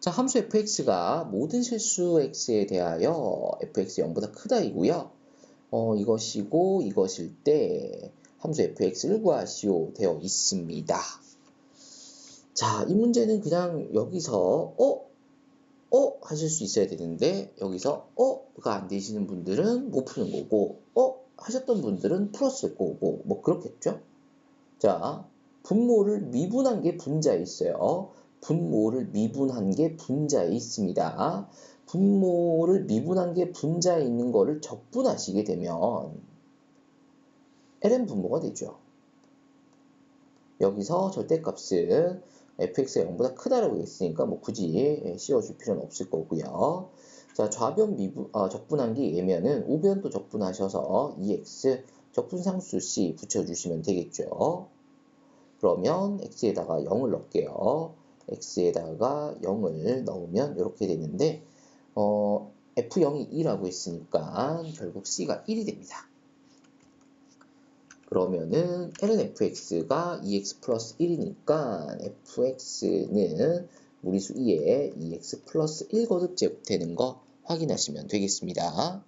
자, 함수 fx가 모든 실수 x에 대하여 fx 0보다 크다이고요. 어, 이것이고 이것일 때 함수 fx를 구하시오 되어 있습니다. 자, 이 문제는 그냥 여기서 어? 어? 하실 수 있어야 되는데 여기서 어가 안 되시는 분들은 못 푸는 거고 어? 하셨던 분들은 풀었을 거고 뭐 그렇겠죠? 자, 분모를 미분한 게 분자에 있어요. 분모를 미분한 게 분자에 있습니다. 분모를 미분한 게 분자에 있는 거를 적분하시게 되면 ln 분모가 되죠. 여기서 절대값은 fx가 0보다 크다라고 했으니까 뭐 굳이 씌워줄 필요는 없을 거고요. 자, 좌변 미분, 어, 적분한 게 예면은 우변도 적분하셔서 2x 적분상수 c 붙여주시면 되겠죠. 그러면 x에다가 0을 넣을게요. X에다가 0을 넣으면 이렇게 되는데 어, f0이 2라고 했으니까 결국 c가 1이 됩니다. 그러면은 ln fx가 2x 플러스 1이니까 fx는 무리수 2에 2x 플러스 1 거듭 제곱되는 거 확인하시면 되겠습니다.